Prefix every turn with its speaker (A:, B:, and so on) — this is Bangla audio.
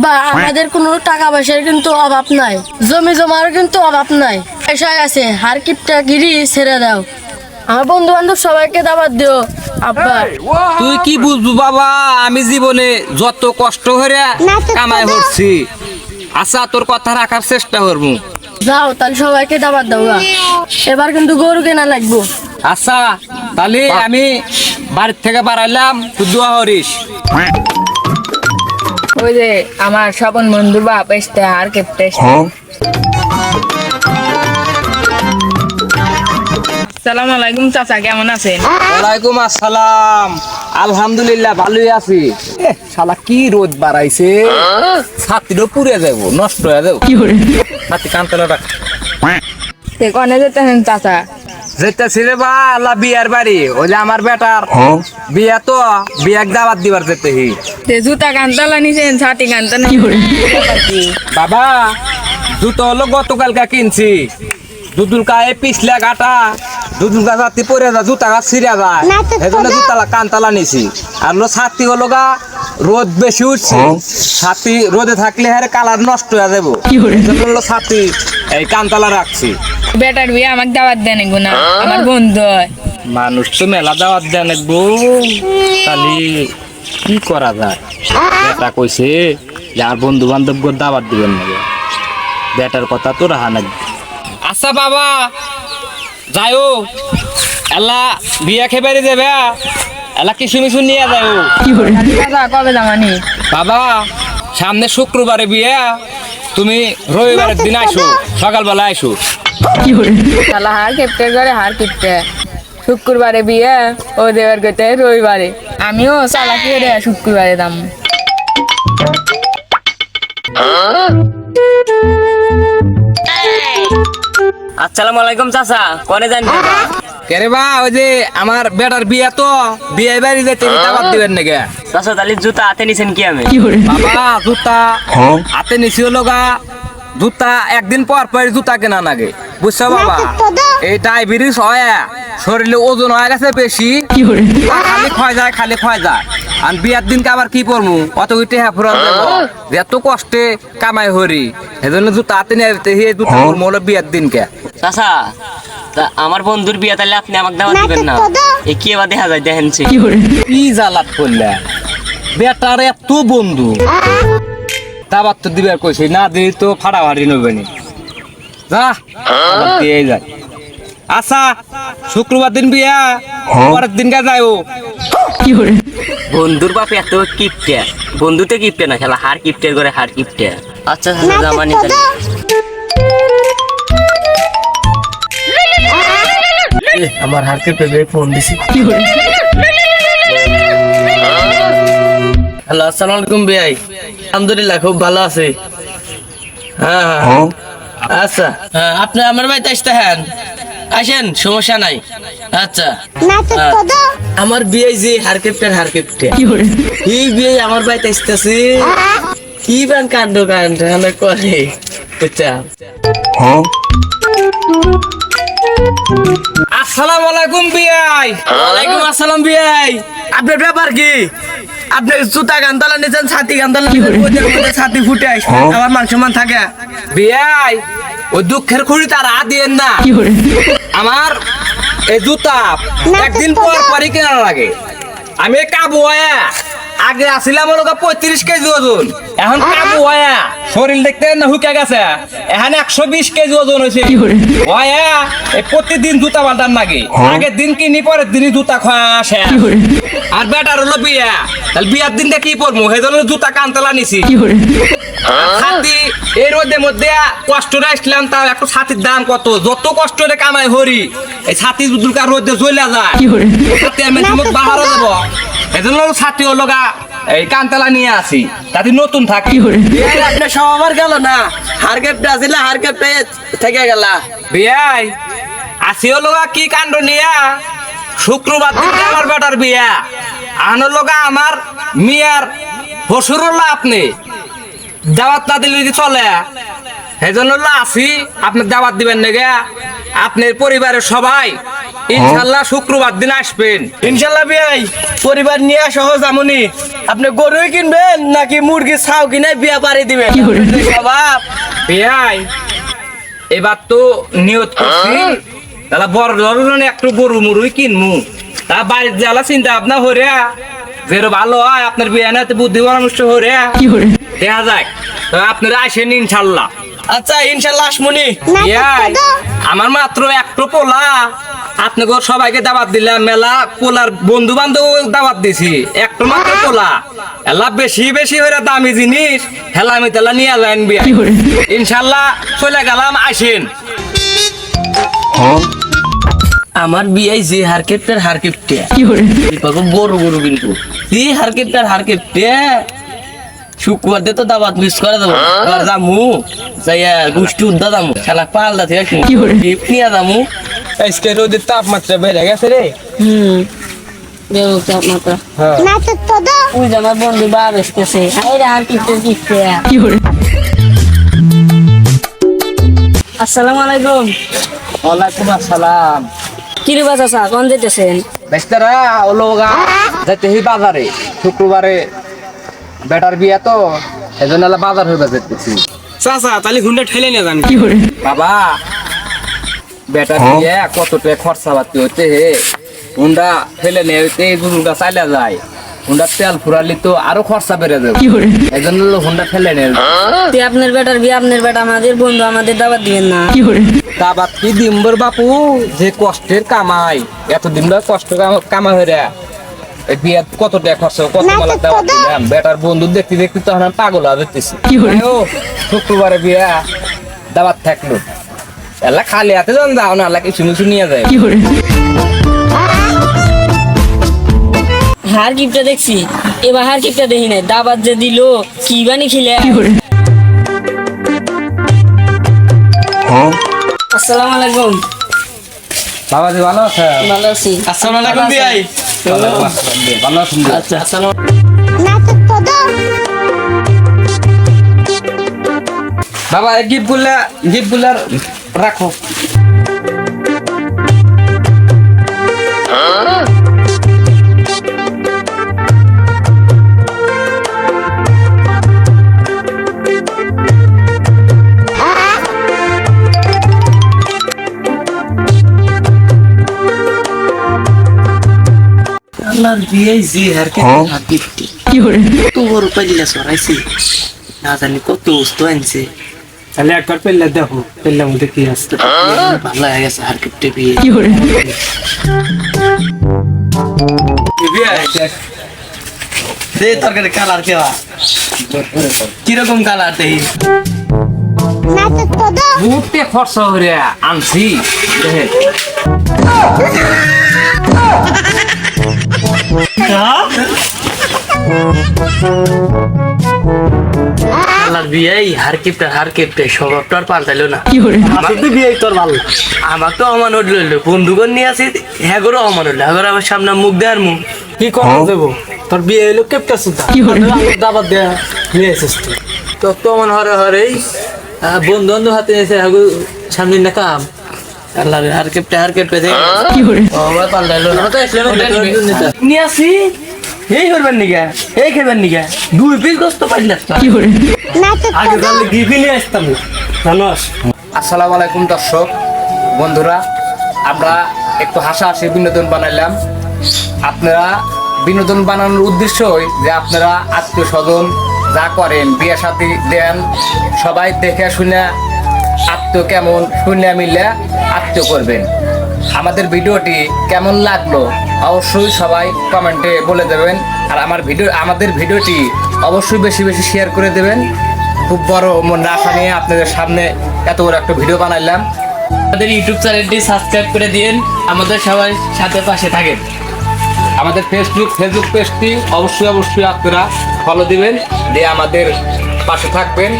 A: আব্বা আমাদের কোনো টাকা পয়সার কিন্তু অভাব নাই। জমি জমার কিন্তু অভাব নাই। পয়সা আছে হার কিপটা গিরি ছেড়ে দাও। আমার বন্ধু বান্ধব সবাইকে দাবার দিও আব্বা।
B: তুই কি বুঝবু বাবা? আমি জীবনে যত কষ্ট করে কামাই করছি আচ্ছা তোর কথা রাখার চেষ্টা করব।
A: যাও তাহলে সবাইকে দাবার দাও এবার কিন্তু গরু কেনা লাগবো।
B: আচ্ছা তাহলে আমি বাড়ির থেকে বাড়াইলাম তুই দোয়া হরিস
C: ওই যে আমার স্বপন বন্ধুর বাপ এসতে আর কেপতে সালাম আলাইকুম চাচা কেমন আছেন?
B: ওয়ালাইকুম আসসালাম। আলহামদুলিল্লাহ ভালোই আছি। শালা কি রোদ বাড়াইছে? ছাতিরও পুড়ে যাব নষ্ট হয়ে যাব ছাতি কান্তলা রাখ
C: কনে যেতেছেন চাচা?
B: যেতেছি রে বা আল্লাহ বিয়ার বাড়ি ওই যে আমার বেটার। বিয়া তো বিয়াক দাওয়াত দিবার যেতেহি।
C: সে জুতা গান্তালা নিছেন ছাতি কান্তা না।
B: বাবা জুতো হলো গতকালকা কিনছি। দুদুল কায়ে পিছলে কাটা দুদুল কা ছাতি পরে যা জুতা গা ছিঁড়া যায় এই জন্য জুতালা কানতালা নিছি। আর হলো ছাতি হলো গা রোদ বেশি উঠছে। ছাতি রোদে থাকলে হারে কালার নষ্ট হয়ে যাব। ছাতি এই কানতালা রাখছি
C: বেটার বিয়ে আমাকে দাওয়াত দেন না আমার বন্ধু
B: মানুষ তো মেলা দাওয়াত দেন গো। তাহলে কি করা যায়? বেটা কইছে যে আর বন্ধু বান্ধব দাওয়াত দিবেন না বেটার কথা তো রাহা নাকি আচ্ছা বাবা যাইও এলা বিয়া খেবারে যাবে এলা কিছু মিছু নিয়ে
C: চাচা কবে জামানি
B: বাবা সামনে শুক্রবারে বিয়া। তুমি রবিবারের দিন আইসো সকালবেলা আইসো।
C: শালা হার কেপটে করে হার কেপটে শুক্রবারে বিয়ে ও দেওয়ার গতে রবিবারে। আমিও চালাকি রে শুক্রবারে দাম
D: আসসালামু আলাইকুম চাচা। কনে যান?
B: কেরে বা ওই যে আমার বেটার বিয়া তো বিয়ে বাড়ি যেতে দাওয়াত দিবেন নাকি?
D: চাচা তাহলে জুতা হাতে নিছেন কি আমি?
B: বাবা জুতা হাতে নিছি হলো গা জুতা একদিন পর পর জুতা কেনা লাগে বুঝছ বাবা? এই ডায়াবেটিস হয় শরীরে ওজন হয়ে গেছে বেশি। খালি ক্ষয় যায় খালি ক্ষয় যায়। আর বিয়ার দিনকে আবার কি করব অত উঠে হ্যাঁ ফুরান এত কষ্টে কামাই হরি। সেজন্য জুতা হাতে নিয়ে হে জুতা করব হলো বিয়ার দিনকে।
D: চাচা তা আমার বন্ধুর বিয়ে তাহলে আপনি আমাকে দাওয়াত দিবেন না? এ কি এবার দেখা যায় দেখেন সে।
B: কি জ্বালাত করলে? বেটার এত বন্ধু। তাবার তো দিবার কইছে না দিই তো ফাড়াফাড়ি নবে নি। যা দিয়েই যায়। আচ্ছা শুক্রবার দিন বিয়া পরের দিন কা যাইও।
D: বন্ধুর বাপ এত কিপটে। বন্ধুতে কিপটে না খেলা হার কিপটের করে হার কিপটে। আচ্ছা চাচা জামানি তাহলে
E: আমার হারকে পেবে ফোন দিছি। হ্যালো আসসালামু আলাইকুম ভাই। আলহামদুলিল্লাহ খুব ভালো আছে। হ্যাঁ হ্যাঁ। আচ্ছা হ্যাঁ আপনি আমার বাড়িতে আসতে হ্যাঁ আসেন সমস্যা নাই। আচ্ছা। হ্যাঁ। আমার বিয়ে যে হারকেপ্টের হারকেপ্টে। কি বিয়ে আমার বাড়িতে আসতেছে? কি বান কাণ্ড কাণ্ড করে বুঝছা
B: আসসালামু আলাইকুম বিয়াই
E: ওয়ালাইকুম আসসালাম বিয়াই আপনার ব্যাপার কি? আপনি জুতা গান্দালা নিয়েছেন ছাতি গান্দালা ছাতি ফুটে আসবে আমার মান থাকে।
B: বিয়াই ওই দুঃখের খুঁড়ি তার আ দিয়েন না। আমার এই জুতা একদিন পর পরই কেনা লাগে। আমি কাবু হয়া আগে আসিলাম হলো পঁয়ত্রিশ কেজি ওজন। এখন কাবু হয়া শরীর দেখতে না হুকে গেছে। এখন একশো বিশ কেজি ওজন হয়েছে। হয়া এই প্রতিদিন জুতা বাঁধার লাগে আগের দিন কিনি পরের দিনই জুতা খাওয়া আসে আর বেটার হলো বিয়া। তাহলে বিয়ার দিনটা কি পরবো সেই জন্য জুতা কান্তলা নিছি ছাতি এর মধ্যে মধ্যে কষ্ট আসলাম তাও একটু ছাতির দাম কত? যত কষ্ট রে কামাই হরি এই ছাতি দুর্গার রোদে জ্বলা যায়। ছাতি আমি বাহারও যাব এজন্য ছাতি হলো গা এই কান্তলা নিয়ে আসি তাতে নতুন থাকি।
E: আপনি সব আমার গেল না। হারকেপটে আসলে হারকেপটে থেকে গেল।
B: বিয়াই আসি হলো গা কি কাণ্ড নিয়া? শুক্রবার আমার বেটার বিয়া। আনো লগা আমার মিয়ার হসুর হলো আপনি দাওয়াত না দিলে যদি চলে। সেই জন্য হলো আসি আপনি দাওয়াত দিবেন নাকি আপনার পরিবারের সবাই ইনশাল্লাহ শুক্রবার দিন আসবেন।
E: ইনশাল্লাহ বিয়াই পরিবার নিয়ে সহজ আমনি। আপনি গরুই কিনবেন নাকি মুরগি ছাও কিনে বিয়া পারি দিবেন?
B: বেয়াই এবার তো নিয়ত করছি। তাহলে বড় ধরনের একটু গরু মুরুই কিনমু। তা বাড়ির জ্বালা চিন্তা ভাবনা হরিয়া যেন ভালো হয় আপনার বিয়ে নাতে বুদ্ধি পরামর্শ হরিয়া দেখা যায় তো আপনারা আসেন ইনশাল্লাহ
E: আচ্ছা ইনশাল্লাহ আসমনি।
B: আমার মাত্র একটু পোলা। আপনাকে সবাইকে দাবাত দিলাম মেলা পোলার বন্ধু বান্ধব দাবাত দিছি। একটু মাত্র পোলা। এলা বেশি বেশি হয়ে দামি জিনিস হেলা আমি তেলা নিয়ে যাইন বিয়া ইনশাল্লাহ চলে গেলাম আসেন
E: আমার বিয়াই যে হারকেপটার হারকেপটে। গরু গরু কিন্তু যে হারকেপটার হারকেপটে শুক্রবার দিয়ে তো দাবাত মিস করে দেবো। এবার যামু যাইয়া গোষ্ঠী উদ্দা যামু খেলা পাল্লা থেকে গিফট নিয়ে যামু।
B: আজকে রোদের তাপমাত্রা বেড়ে গেছে রে।
A: হুম তাপমাত্রা। ওই যে আমার বন্ধু বার আসতেছে। আরে আসসালামু আলাইকুম।
B: ওয়ালাইকুম আসসালাম।
A: কি রে বাচ্চা কোন যেতেছেন
B: বেস্তারা ওলো গা যাইতে বাজারে শুক্রবারে বেটার বিয়া তো এজন্য বাজার হয়ে যেতেছি
E: চাচা তাহলে হুন্ডা ঠেলে নিয়ে যান। কি করে?
B: বাবা বেটার বিয়া কত টাকা খরচা পাতি হতে হে? হুন্ডা ফেলে নিয়ে হইতে গুরুটা চাইলে যায়। হুন্ডা তেল ফুরালি তো আরও খরচা বেড়ে যাবে। এই জন্য হুন্ডা ফেলে নিয়ে
A: তে আপনার বেটার বিয়ে আপনার বেটা আমাদের বন্ধু আমাদের দাবাত দিবেন না।
B: তা বাদ কি দিম্বর বাপু? যে কষ্টের কামাই এতদিন ধরে কষ্ট কাম- কামাই হয়ে রে এই বিয়ে কত টাকা খরচ কত মালা দিলাম। বেটার বন্ধু দেখতে দেখতে তখন আমি পাগল হয়ে যেতেছি ও, শুক্রবারে বিয়া দাবাত থাকল। এলা খালি হাতে যখন যাও না এলা কিছু কিছু নিয়ে যায়।
A: হার কিপটা দেখছি। এবার হার কিপটা দেখি নাই। দাবাত যে দিল কি বানি খিলে? আসসালামু আলাইকুম।
B: বাবাজি ভালো আছে?
A: ভালো আছি।
E: আসসালামু আলাইকুম বিয়াই।
B: ভালো আছেন?
E: আচ্ছা
B: বাবা গিফটগুলা গিফটগুলা রাখো।
E: আল্লাহর বিয়াই যে হারকে কত বড় পাইলা সরাইছে না জানি কত বস্তু আনছে
F: তাহলে একবার দেখো পেলে মধ্যে কি আসছে
E: ভালো হয়ে গেছে বিয়ে তরকারি কালার কেবা কীরকম কালার দেই
B: বহুতে খরচ হয়ে আনছি
E: আমার তো বন্ধুগণ নিয়ে আসি হ্যাগর আমার সামনে মুখ দেওয়ার মুখ।
F: কি করা দেবো? তোর বিয়ে হলো কেপটা সুতা। দাবার দেয়া। নিয়ে এসেছিস
E: তো তো মন হরে হরেই বন্ধু বন্ধু হাতে এসে সামনে না কাম। আল্লাহ হার কেপটে হার কেপটে দে ও ভাই পাল্টাইলো। না তো আসলে নিয়ে আসি? এই করবেন নিগা এই খেবেন নিগা দুই পিস গোস্ত পাইলা
F: আগে তাহলে গিফি নিয়ে আসতাম জানোস?
B: আসসালামু আলাইকুম দর্শক বন্ধুরা আমরা একটু হাসা হাসি বিনোদন বানাইলাম। আপনারা বিনোদন বানানোর উদ্দেশ্য উদ্দেশ্যই যে আপনারা আত্মীয় স্বজন যা করেন বিয়ে সাথী দেন সবাই দেখে শুনে আত্মীয় কেমন শুনে মিলে আত্মীয় করবেন। আমাদের ভিডিওটি কেমন লাগল অবশ্যই সবাই কমেন্টে বলে দেবেন। আর আমার ভিডিও, আমাদের ভিডিওটি অবশ্যই বেশি বেশি শেয়ার করে দেবেন। খুব বড় মন আশা নিয়ে আপনাদের সামনে এত বড় একটা ভিডিও বানাইলাম।
E: আমাদের ইউটিউব চ্যানেলটি সাবস্ক্রাইব করে দিন আমাদের সবাই সাথে পাশে থাকেন।
B: আমাদের ফেসবুক ফেসবুক পেজটি অবশ্যই অবশ্যই আপনারা ফলো দিবেন, দিয়ে আমাদের পাশে থাকবেন।